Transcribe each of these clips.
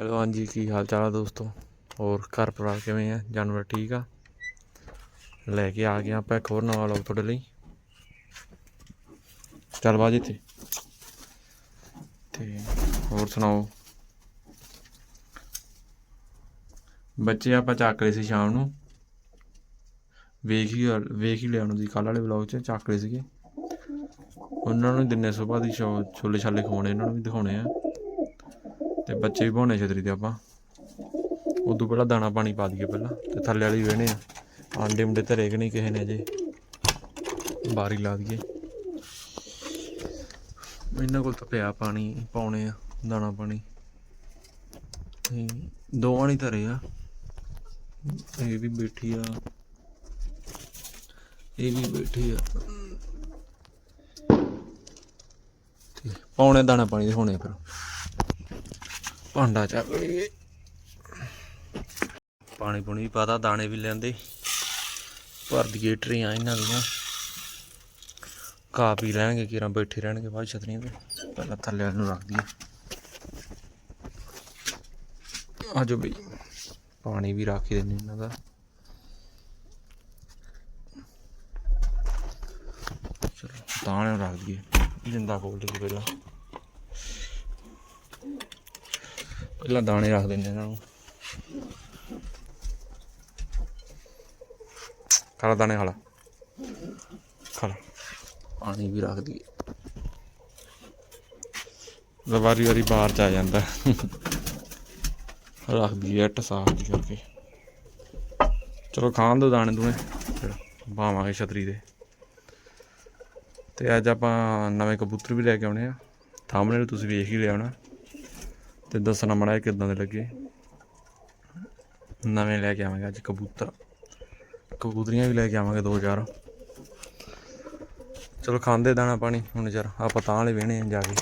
Hello ਹਾਂਜੀ, ਕੀ ਹਾਲ ਚਾਲ ਆ ਦੋਸਤੋ? ਹੋਰ ਘਰ ਪਰਿਵਾਰ ਕਿਵੇਂ ਆ? ਜਾਨਵਰ ਠੀਕ ਆ? ਲੈ ਕੇ ਆ ਗਏ ਆਪਾਂ ਇੱਕ ਹੋਰ ਨਵਾਂ ਲੋਕ ਤੁਹਾਡੇ ਲਈ। ਚੱਲ ਬਾਜ ਇੱਥੇ। ਤੇ ਹੋਰ ਸੁਣਾਓ? ਬੱਚੇ ਆਪਾਂ ਚੱਕ ਲਏ ਸੀ ਸ਼ਾਮ ਨੂੰ। ਵੇਖ ਹੀ ਵੇਖ ਹੀ ਲਿਆ ਉਹਨਾਂ ਦੀ ਕੱਲ ਵਾਲੇ ਵਲੌਗ 'ਚ, ਚੱਕ ਲਏ ਸੀਗੇ। ਉਹਨਾਂ ਨੂੰ ਦਿਨੇ ਸਵੇਰ ਦੀ ਸ਼ੋ- ਛੋਲੇ ਛਾਲੇ ਖਵਾਉਣੇ ਇਹਨਾਂ ਨੂੰ ਵੀ ਦਿਖਾਉਣੇ ਆ। ਤੇ ਬੱਚੇ ਵੀ ਪਾਉਣੇ ਛਤਰੀ ਤੇ ਆਪਾਂ। ਉਦੋਂ ਪਹਿਲਾਂ ਦਾਣਾ ਪਾਣੀ ਪਾ ਦਈਏ ਪਹਿਲਾਂ, ਤੇ ਥੱਲੇ ਵਾਲੀ ਵੇਹਣੇ ਆ। ਆਂਡੇ ਮੁੰਡੇ ਧਰੇ ਕਿ ਨਹੀਂ ਕਿਸੇ ਨੇ ਅਜੇ। ਬਾਰੀ ਲਾ ਦਈਏ। ਇਹਨਾਂ ਕੋਲ ਤਾਂ ਪਿਆ ਪਾਣੀ, ਪਾਉਣੇ ਆ ਦਾਣਾ ਪਾਣੀ। ਤੇ ਦੋਵਾਂ ਨਹੀਂ ਧਰੇ ਆ। ਇਹ ਵੀ ਬੈਠੀ ਆ। ਇਹ ਵੀ ਬੈਠੀ ਆ। ਤੇ ਪਾਉਣੇ ਦਾਣਾ ਪਾਣੀ ਦੇ ਹੋਣੇ ਫਿਰ। ਭਾਂਡਾ ਚੱਕ ਲਈਏ। ਪਾਣੀ ਪੁਣੀ ਵੀ ਪਾਤਾ, ਦਾਣੇ ਵੀ ਲੈਂਦੇ ਭਰ ਦਈਏ ਟਰੀਆਂ ਇਹਨਾਂ ਦੀਆਂ। ਘਾਹ ਪੀ ਲੈਣਗੇ, ਕਿਰਾਂ ਬੈਠੇ ਰਹਿਣਗੇ, ਬਾਅਦ 'ਚ ਛਤਰੀਆਂ ਤੇ। ਪਹਿਲਾਂ ਥੱਲੇ ਵਾਲੇ ਨੂੰ ਰੱਖ ਦਈਏ। ਆਜੋ ਬਈ। ਪਾਣੀ ਵੀ ਰੱਖ ਹੀ ਇਹਨਾਂ ਦਾ। ਚਲੋ, ਦਾਣੇ ਰੱਖ ਦਈਏ। ਜਿੰਦਾ ਖੋਲ ਦਈਏ ਪਹਿਲਾਂ। ਪਹਿਲਾਂ ਦਾਣੇ ਰੱਖ ਦਿੰਦੇ ਇਹਨਾਂ ਨੂੰ। ਖਾਲਾ ਦਾਣੇ ਖਾਲਾ ਖਾਲਾ ਪਾਣੀ ਵੀ ਰੱਖ ਦਈਏ। ਵਾਰੀ ਵਾਰੀ ਬਾਹਰ ਚ ਆ ਜਾਂਦਾ। ਰੱਖ ਦਈਏ ਇੱਟ ਸਾਫ਼ ਕਰਕੇ। ਚਲੋ ਖਾਣ ਦੋ ਦਾਣੇ ਦੂਣੇ। ਫਿਰ ਬਾਵਾਂਗੇ ਛਤਰੀ ਦੇ। ਤੇ ਅੱਜ ਆਪਾਂ ਨਵੇਂ ਕਬੂਤਰ ਵੀ ਲੈ ਕੇ ਆਉਣੇ ਆ। ਥੰਬਨੇਲ ਤੁਸੀਂ ਵੇਖ ਹੀ ਲਿਆ ਹੋਣਾ। ਤੇ ਦੱਸਣਾ ਮੜਾ ਕਿਦਾਂ ਦੇ ਲੱਗੇ। ਨਵੇਂ ਲੈ ਕੇ ਆਵਾਂਗੇ ਅੱਜ ਕਬੂਤਰ। ਕਬੂਤਰੀਆਂ ਵੀ ਲੈ ਕੇ ਆਵਾਂਗੇ ਦੋ ਚਾਰ। ਚਲੋ ਖਾਂਦੇ ਦਾਣਾ ਪਾਣੀ, ਹੁਣ ਯਾਰ ਆਪਾਂ ਤਾਂ ਵਾਲੇ ਵੇਣੇ ਜਾ ਕੇ।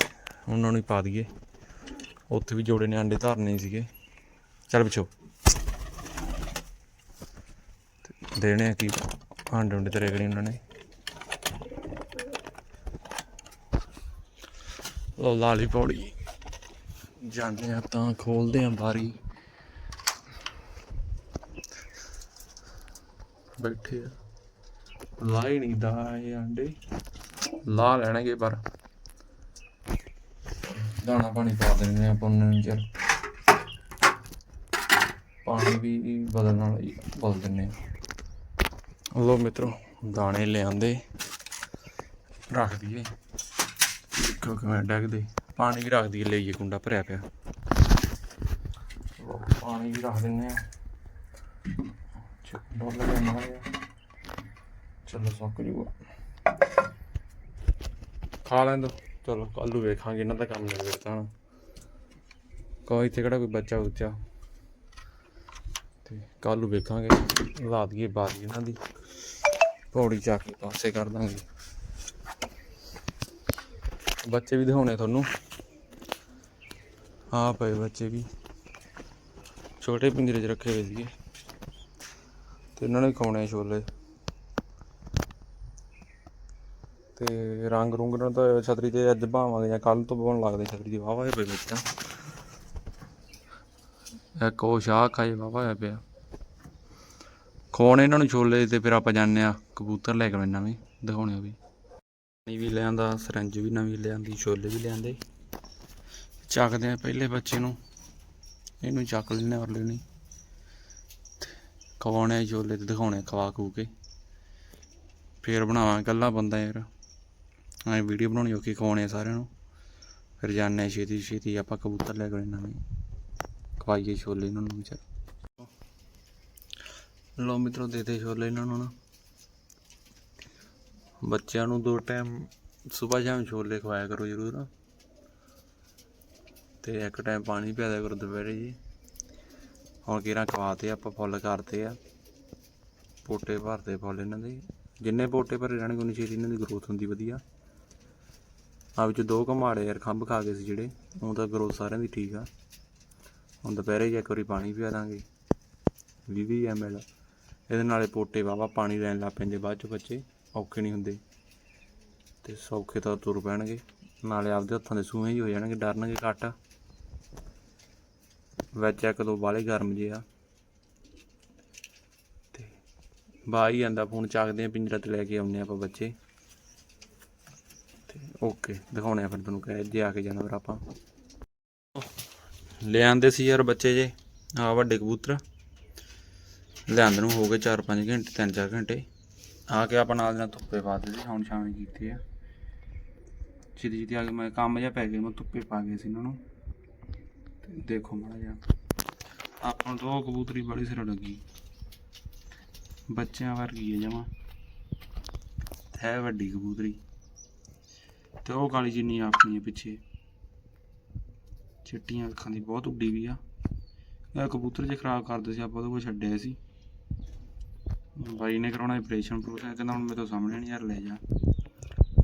ਉਹਨਾਂ ਨੂੰ ਹੀ ਪਾ ਦਈਏ। ਉੱਥੇ ਵੀ ਜੋੜੇ ਨੇ, ਆਂਡੇ ਧਰਨੇ ਸੀਗੇ। ਚੱਲ ਪਿੱਛੋ। ਦੇਣੇ ਆ ਕੀ? ਆਂਡੇ ਉਂਡੇ ਤੇ ਰੇਗਣੇ ਉਹਨਾਂ ਨੇ। ਲੋ ਲਾਲੀ ਪੌੜੀ। ਜਾਂਦੇ ਆ ਤਾਂ ਖੋਲਦੇ ਆ ਬਾਰੀ। ਬੈਠੇ ਆ। ਲਾ ਹੀ ਨਹੀਂ ਦਾ ਇਹ ਆਂਡੇ। ਲਾ ਲੈਣਗੇ ਪਰ। ਦਾਣਾ ਪਾਣੀ ਪਾ ਦਿੰਦੇ ਆ ਆਪਾਂ ਨੂੰ ਚਿਰ ਪਾਣੀ ਵੀ ਬਦਲਣ ਵਾਲਾ ਹੀ ਬਦਲ ਦਿੰਦੇ ਆ। ਲੋ ਮਿੱਤਰੋ, ਦਾਣੇ ਲਿਆਂਦੇ। ਰੱਖ ਦਈਏ। ਦੇਖੋ ਕਿਵੇਂ ਡੱਗਦੇ ਪਾਣੀ ਵੀ ਰੱਖ ਦਈਏ ਲਈਏ ਕੁੰਡਾ ਭਰਿਆ ਪਿਆ। ਲਓ, ਪਾਣੀ ਵੀ ਰੱਖ ਦਿੰਨੇ ਆ। ਚੱਲ ਡੋਲ ਲਿਆ ਮਾੜਾ ਚਲੋ ਸੁੱਕ ਜੂਗਾ। ਖਾ ਲੈਣ ਦੋ। ਚਲੋ ਕੱਲੂ ਵੇਖਾਂਗੇ ਇਹਨਾਂ ਦਾ ਕੰਮ ਨਿਬੜਦਾ ਹੁਣ ਕੋਈ ਇੱਥੇ ਕਿਹੜਾ ਕੋਈ ਬੱਚਾ ਉੱਚਾ ਤੇ ਕੱਲ ਵੇਖਾਂਗੇ। ਲਾ ਦਈਏ ਬਾਰੀ ਇਹਨਾਂ ਦੀ। ਪੌੜੀ ਚੱਕ ਕੇ ਪਾਸੇ ਕਰ ਦਾਂਗੇ। ਬੱਚੇ ਵੀ ਦਿਖਾਉਣੇ ਤੁਹਾਨੂੰ। ਹਾਂ ਪਏ ਬੱਚੇ ਵੀ। ਛੋਟੇ ਪਿੰਜਰੇ 'ਚ ਰੱਖੇ ਹੋਏ ਸੀਗੇ। ਤੇ ਇਹਨਾਂ ਨੇ ਖਾਣੇ ਛੋਲੇ। ਤੇ ਰੰਗ ਰੁੰਗ ਨਾਲ ਤਾਂ ਛਤਰੀ ਤੇ ਅੱਜ ਭਾਵਾਂਗੇ ਜਾਂ ਕੱਲ ਤੋਂ ਪਾਉਣ ਲੱਗਦੇ ਛਤਰੀ ਦੀ। ਵਾਵਾ ਹੋਏ ਪਏ ਵਿੱਚ ਤਾਂ ਇੱਕ ਉਹ ਸ਼ਾਹ ਖਾਏ ਵਾਵਾ ਹੋਇਆ ਪਿਆ। ਖਵਾਉਣੇ ਇਹਨਾਂ ਨੂੰ ਛੋਲੇ ਤੇ ਫਿਰ ਆਪਾਂ ਜਾਂਦੇ ਆ ਕਬੂਤਰ ਲੈ ਕੇ ਆਉਣੇ ਨਵੇਂ। ਦਿਖਾਉਣੇ ਉਹ ਵੀ। ਪਾਣੀ ਵੀ ਲਿਆਂਦਾ ਸਰੰਜ ਵੀ ਨਵੀਂ ਲਿਆਂਦੀ ਛੋਲੇ ਵੀ ਲਿਆਂਦੇ ਚੱਕਦੇ ਆ ਪਹਿਲੇ ਬੱਚੇ ਨੂੰ। ਇਹਨੂੰ ਚੱਕ ਲੈਣੇ ਔਰ ਲੈਣੀ ਖਵਾਉਣੇ ਆ ਛੋਲੇ ਤੇ ਦਿਖਾਉਣੇ ਖਵਾ ਖੂ ਕੇ। ਫੇਰ ਬਣਾਵਾਂ ਇਕੱਲਾ ਬੰਦਾ ਯਾਰ। ਐਂ ਵੀਡੀਓ ਬਣਾਉਣੀ ਔਖੀ ਖਵਾਉਣੇ ਆ ਸਾਰਿਆਂ ਨੂੰ। ਫਿਰ ਜਾਣੇ ਆ ਛੇਤੀ ਛੇਤੀ ਆਪਾਂ ਕਬੂਤਰ ਲੈ ਕੇ ਨਵੇਂ। ਖਵਾਈਏ ਛੋਲੇ ਇਹਨਾਂ ਨੂੰ ਵਿਚਾਰ ਲੋ ਮਿੱਤਰੋ ਦੇ ਛੋਲੇ ਇਹਨਾਂ ਨੂੰ ਨਾ। ਬੱਚਿਆਂ ਨੂੰ ਦੋ ਟਾਈਮ ਸਵੇਰ ਸ਼ਾਮ ਛੋਲੇ ਖਵਾਇਆ ਕਰੋ ਜ਼ਰੂਰ। ਤੇ ਇੱਕ ਟਾਈਮ ਪਾਣੀ ਪਿਆ ਦਿਆ ਕਰੋ ਦੁਪਹਿਰੇ ਜੀ। ਹੁਣ ਕਿਰਾਂ ਖਵਾਤੇ, ਆਪਾਂ ਫੁੱਲ ਕਰਤੇ ਆ। ਪੋਟੇ ਭਰਦੇ ਫੁੱਲ ਇਹਨਾਂ ਦੇ। ਜਿੰਨੇ ਪੋਟੇ ਭਰੇ ਰਹਿਣਗੇ, ਉਨੀ ਛੇਤੀ ਇਹਨਾਂ ਦੀ ਗਰੋਥ ਹੁੰਦੀ ਵਧੀਆ। ਆ ਵਿੱਚ ਦੋ ਘਮਾੜੇ ਯਾਰ ਖੰਭ ਖਾ ਗਏ ਸੀ ਜਿਹੜੇ ਉਹ ਤਾਂ ਗਰੋਥ ਸਾਰਿਆਂ ਦੀ ਠੀਕ ਆ। ਹੁਣ ਦੁਪਹਿਰੇ ਜੀ ਇੱਕ ਵਾਰੀ ਪਾਣੀ ਪਿਆ ਦਾਂਗੇ 20 ਐਮਐਲ ਇਹਦੇ ਨਾਲੇ ਪੋਟੇ ਵਾਵਾ ਪਾਣੀ ਲੈਣ ਲੱਗ ਪੈਂਦੇ ਬਾਅਦ ਚ ਬੱਚੇ, ਔਖੇ ਨਹੀਂ ਹੁੰਦੇ। ਤੇ ਸੌਖੇ ਤਾਂ ਤੁਰ ਪੈਣਗੇ। ਨਾਲੇ ਆਪਦੇ ਹੱਥਾਂ ਦੇ ਸੂਹੇ ਹੀ ਹੋ ਜਾਣਗੇ, ਡਰਨਗੇ ਘੱਟ। ਵਿੱਚ ਇੱਕ ਦੋ ਬਾਲੇ ਗਰਮ ਜੇ ਆ। ਤੇ ਬਾਈ ਜਾਂਦਾ ਫੋਨ, ਚੱਕਦੇ ਆ, ਪਿੰਜਰਾ ਤੇ ਲੈ ਕੇ ਆਉਂਦੇ ਆ ਆਪਾਂ ਬੱਚੇ। ਤੇ ਓਕੇ ਦਿਖਾਉਣੇ ਆ ਫਿਰ ਤੁਹਾਨੂੰ ਕਹਿ, ਜੇ ਆ ਕੇ ਜਾਨਵਰ ਆਪਾਂ। ਲਿਆਂਦੇ ਸੀ ਯਾਰ ਬੱਚੇ ਜੇ, ਆ ਵੱਡੇ ਕਬੂਤਰ। ਲਿਆਂਦੇ ਨੂੰ ਹੋ ਗਏ 4-5 ਘੰਟੇ 3-4 ਘੰਟੇ। ਆ ਕੇ ਆਪਾਂ ਨਾਲ ਦੇ ਨਾਲ ਧੁੱਪੇ ਪਾ ਦਿੱਤੇ ਸੀ ਹੁਣ ਸ਼ਾਮੀ ਕੀਤੇ ਆ। ਛੇਤੀ ਛੇਤੀ ਆ ਕੇ ਮੈਂ ਕੰਮ ਜਿਹਾ ਪੈ ਗਿਆ, ਮੈਂ ਧੁੱਪੇ ਪਾ ਗਏ ਸੀ ਇਹਨਾਂ ਨੂੰ। ਦੇਖੋ ਮਾੜਾ ਜਿਹਾ। ਆਪਾਂ ਨੂੰ ਉਹ ਕਬੂਤਰੀ ਬੜੀ ਸਿਰ ਲੱਗੀ। ਬੱਚਿਆਂ ਵਰਗੀ ਹੈ ਜਮਾ। ਹੈ ਵੱਡੀ ਕਬੂਤਰੀ। ਤੇ ਉਹ ਕਾਲੀ ਜਿੰਨੀ ਆਪਣੀ ਪਿੱਛੇ। ਚਿੱਟੀਆਂ ਅੱਖਾਂ ਦੀ ਬਹੁਤ ਉੱਡੀ ਵੀ ਆ। ਇਹ ਕਬੂਤਰ ਜੇ ਖਰਾਬ ਕਰਦੇ ਸੀ, ਆਪਾਂ ਉਹਦੇ ਕੋਲ ਛੱਡਿਆ ਸੀ। ਬਾਈ ਨੇ ਕਰਾਉਣਾ ਆਪਰੇਸ਼ਨ ਪ੍ਰੋਸੈਸ ਕਹਿੰਦਾ ਹੁਣ ਮੇਰੇ ਤੋਂ ਸਾਹਮਣੇ ਨਹੀਂ ਯਾਰ, ਲੈ ਜਾ।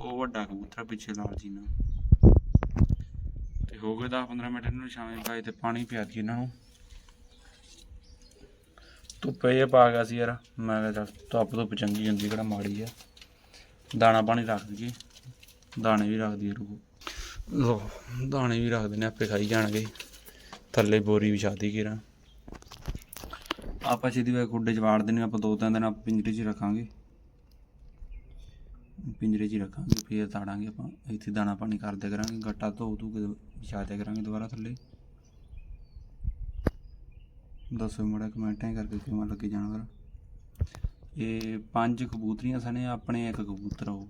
ਉਹ ਵੱਡਾ ਕਬੂਤਰ ਪਿੱਛੇ ਲਾਲ ਜੀ ਨਾਲ ਹੋ ਗਏ 10 15 ਮਿੰਟ ਇਹਨਾਂ ਨੂੰ ਸ਼ਾਮੇ ਪਾਏ ਤੇ ਪਾਣੀ ਪਿਆ ਦਿੱਤੀ ਇਹਨਾਂ ਨੂੰ। ਧੁੱਪੇ ਇਹ ਪਾ ਗਿਆ ਸੀ ਯਾਰ, ਮੈਂ ਕਿਹਾ ਚੱਲ ਧੁੱਪ ਧੁੱਪ ਚੰਗੀ ਹੁੰਦੀ, ਕਿਹੜਾ ਮਾੜੀ ਆ। ਦਾਣਾ ਪਾਣੀ ਰੱਖ ਦਈਏ, ਦਾਣੇ ਵੀ ਰੱਖ ਦਈਏ ਰੂਹ ਲੋ ਦਾਣੇ ਵੀ ਰੱਖਦੇ ਨੇ ਆਪੇ ਖਾਈ ਜਾਣਗੇ। ਥੱਲੇ ਬੋਰੀ ਵਿਛਾਦੀ ਕਿਰਾ। ਆਪਾਂ ਸਿੱਧੀ ਵੇ ਖੁੱਡੇ ਚ ਵਾੜ ਦਿੰਨੇ ਆਪਾਂ ਦੋ ਤਿੰਨ ਦਿਨ ਆਪਾਂ ਪਿੰਜਰੇ 'ਚ ਰੱਖਾਂਗੇ। ਪਿੰਜਰੇ 'ਚ ਰੱਖਾਂਗੇ, ਫੇਰ ਤਾੜਾਂਗੇ ਆਪਾਂ, ਇੱਥੇ ਦਾਣਾ ਪਾਣੀ ਕਰਦੇ ਕਰਾਂਗੇ, ਗੱਟਾ ਧੋ ਧੂ ਕੇ ਵਿਛਾ ਦਿਆ ਕਰਾਂਗੇ ਦੁਬਾਰਾ ਥੱਲੇ। ਦੱਸੋ ਮੜਾ ਕਮੈਂਟਾਂ ਕਰਕੇ ਕਿਵੇਂ ਲੱਗੇ ਜਾਨਵਰ। ਇਹ ਪੰਜ ਕਬੂਤਰੀਆਂ ਸਣੇ, ਆਪਣੇ ਇੱਕ ਕਬੂਤਰ ਉਹ।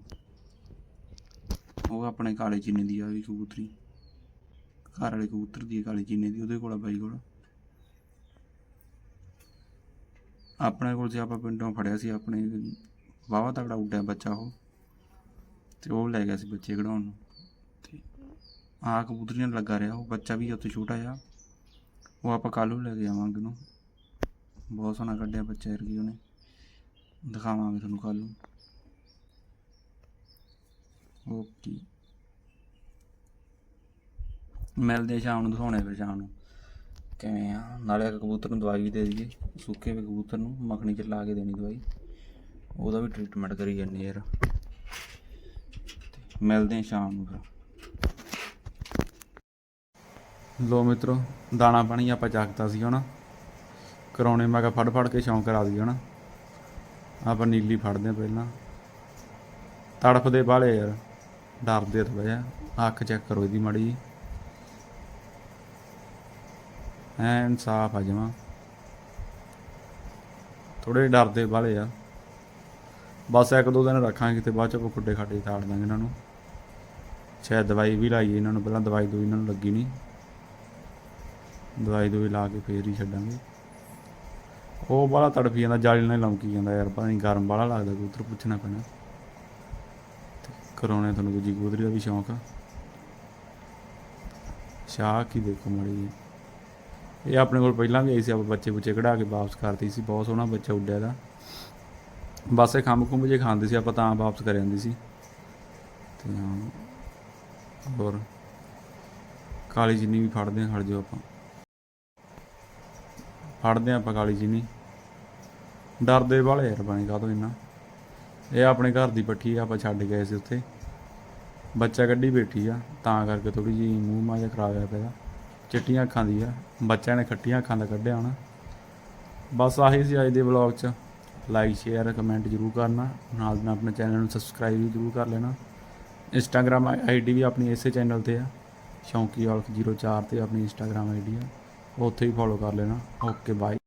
ਉਹ ਆਪਣੇ ਕਾਲੇ ਚੀਨੇ ਦੀ ਆ ਵੀ ਕਬੂਤਰੀ। ਘਰ ਵਾਲੇ ਕਬੂਤਰ ਦੀ ਆ, ਕਾਲੇ ਚੀਨੇ ਦੀ, ਉਹਦੇ ਕੋਲ ਆ ਬਾਈ ਕੋਲ। ਆਪਣੇ ਕੋਲ ਸੀ, ਆਪਾਂ ਪਿੰਡੋਂ ਫੜਿਆ ਸੀ, ਆਪਣੇ ਵਾਵਾ ਤਗੜਾ ਉੱਡਿਆ ਬੱਚਾ ਉਹ। ਤੇ ਉਹ ਲੈ ਗਿਆ ਸੀ ਬੱਚੇ ਕਢਾਉਣ ਨੂੰ। ਆਹ ਕਬੂਤਰੀਆਂ ਲੱਗਾ ਰਿਹਾ, ਉਹ ਬੱਚਾ ਵੀ ਉੱਥੇ ਛੋਟਾ ਜਿਹਾ। ਉਹ ਆਪਾਂ ਕੱਲ੍ਹ ਨੂੰ ਲੈ ਕੇ ਆਵਾਂਗੇ ਉਹਨੂੰ। ਬਹੁਤ ਸੋਹਣਾ ਕੱਢਿਆ ਬੱਚਾ ਯਾਰ ਵਰਗੀ ਉਹਨੇ। ਦਿਖਾਵਾਂਗੇ ਤੁਹਾਨੂੰ ਕੱਲ੍ਹ ਨੂੰ। ਓਕੇ। ਮਿਲਦੇ ਆ ਸ਼ਾਮ ਨੂੰ, ਦਿਖਾਉਣੇ ਫਿਰ ਸ਼ਾਮ ਨੂੰ। ਕਿਵੇਂ ਆ? ਨਾਲੇ ਕਬੂਤਰ ਨੂੰ ਦਵਾਈ ਵੀ ਦੇ ਦਈਏ। ਸੁੱਕੇ ਹੋਏ ਕਬੂਤਰ ਨੂੰ, ਮੱਖਣੀ ਚ ਲਾ ਕੇ ਦੇਣੀ ਦਵਾਈ। ਉਹਦਾ ਵੀ ਟ੍ਰੀਟਮੈਂਟ ਕਰੀ ਜਾਂਦੇ ਯਾਰ। ਤੇ ਮਿਲਦੇ ਆ ਸ਼ਾਮ ਨੂੰ ਫਿਰ। ਲੋ ਮਿੱਤਰੋ, ਦਾਣਾ ਪਾਣੀ ਆਪਾਂ ਚੱਕਤਾ ਸੀ ਹੁਣ। ਕਰਾਉਣੇ ਮੈਂ ਕਿਹਾ ਫੜ ਫੜ ਕੇ ਸ਼ੌਂਕ ਕਰਾ ਦਈਏ ਹਣਾ। ਆਪਾਂ ਨੀਲੀ ਫੜਦੇ ਆ ਪਹਿਲਾਂ। ਤੜਫਦੇ ਬਾਲੇ ਯਾਰ, ਡਰਦੇ ਥੋੜਾ ਜਿਹਾ। ਅੱਖ ਚੈੱਕ ਕਰੋ ਇਹਦੀ ਮਾੜੀ ਜਿਹੀ ਐਨ ਸਾਫ਼ ਆ ਜਮਾ। ਥੋੜੇ ਡਰਦੇ ਵਾਲੇ ਆ। ਬਸ ਇੱਕ ਦੋ ਦਿਨ ਰੱਖਾਂਗੇ ਤੇ ਬਾਅਦ ਚ ਆਪਾਂ ਖੁੱਡੇ ਖਾਡੇ ਤਾੜ ਦਾਂਗੇ ਇਹਨਾਂ ਨੂੰ। ਸ਼ਾਇਦ ਦਵਾਈ ਵੀ ਲਾਈਏ ਇਹਨਾਂ ਨੂੰ, ਪਹਿਲਾਂ ਦਵਾਈ ਦੂਈ ਇਹਨਾਂ ਨੂੰ ਲੱਗੀ ਨਹੀਂ। ਦਵਾਈ ਦੂਈ ਲਾ ਕੇ ਫੇਰ ਹੀ ਛੱਡਾਂਗੇ। ਉਹ ਬਾਲਾ ਤੜਫੀ ਜਾਂਦਾ, ਜਾਲੀ ਨਾਲ ਲਮਕੀ ਜਾਂਦਾ ਯਾਰ, ਪਤਾ ਨਹੀਂ ਗਰਮ ਬਾਲਾ ਲੱਗਦਾ, ਕਬੂਤਰ ਪੁੱਛਣਾ ਪੈਣਾ। ਤੇ ਕਰਾਉਣੇ ਤੁਹਾਨੂੰ ਦੂਜੀ ਕਬੂਤਰੀ ਦਾ ਵੀ ਸ਼ੌਂਕ ਆ। ਸ਼ਾਹ ਕੀ ਦੇਖੋ ਮਾੜੀ ਜਿਹੀ। ਇਹ ਆਪਣੇ ਕੋਲ ਪਹਿਲਾਂ ਵੀ ਆਈ ਸੀ, ਆਪਾਂ ਬੱਚੇ ਬੁੱਚੇ ਕਢਾ ਕੇ ਵਾਪਸ ਕਰਤੀ ਸੀ, ਬਹੁਤ ਸੋਹਣਾ ਬੱਚਾ ਉੱਡਿਆ ਦਾ। ਬਸ ਇਹ ਖੰਭ ਖੁੰਭ ਜੇ ਖਾਂਦੇ ਸੀ, ਆਪਾਂ ਤਾਂ ਵਾਪਸ ਕਰ ਜਾਂਦੀ ਸੀ। ਤੇ ਹਾਂ, ਹੋਰ ਕਾਲੀ ਜਿੰਨੀ ਵੀ ਫੜਦੇ ਆ, ਖੜ ਜਾਓ ਆਪਾਂ। ਫੜਦੇ ਆ ਆਪਾਂ ਕਾਲੀ ਜਿੰਨੀ ਡਰਦੇ ਵਾਲੇ ਯਾਰ ਬਣੇ ਕਾਹਤੋਂ ਇੰਨਾ। ਇਹ ਆਪਣੇ ਘਰ ਦੀ ਪੱਠੀ ਆ, ਆਪਾਂ ਛੱਡ ਗਏ ਸੀ ਉੱਥੇ। ਬੱਚਾ ਕੱਢੀ ਬੈਠੀ ਆ, ਤਾਂ ਕਰਕੇ ਥੋੜੀ ਜਿਹੀ ਮੂੰਹ ਮਾਜਾ ਖਰਾਬ ਹੋਇਆ ਪਿਆ। ਚਿੱਟੀਆਂ ਅੱਖਾਂ ਦੀ ਆ, ਬੱਚਿਆਂ ਨੇ ਖੱਟੀਆਂ ਅੱਖਾਂ ਦਾ ਕੱਢਿਆ ਹੋਣਾ। ਬਸ ਆਹੀ ਸੀ ਅੱਜ ਦੇ ਵਲੌਗ 'ਚ। ਲਾਈਕ ਸ਼ੇਅਰ ਕਮੈਂਟ ਜ਼ਰੂਰ ਕਰਨਾ। ਨਾਲ ਨਾਲ ਆਪਣੇ ਚੈਨਲ ਨੂੰ ਸਬਸਕ੍ਰਾਈਬ ਵੀ ਜ਼ਰੂਰ ਕਰ ਲੈਣਾ। ਇੰਸਟਾਗ੍ਰam ਆਈਡੀ ਵੀ ਆਪਣੀ ਇਸੇ ਚੈਨਲ ਤੇ ਆ। ਸ਼ੌਂਕੀ ਔਲਖ 04 ਤੇ ਆਪਣੀ ਇੰਸਟਾਗ੍ਰam ਆਈਡੀ ਆ। ਉੱਥੇ ਹੀ ਫੋਲੋ ਕਰ ਲੈਣਾ। Okay bye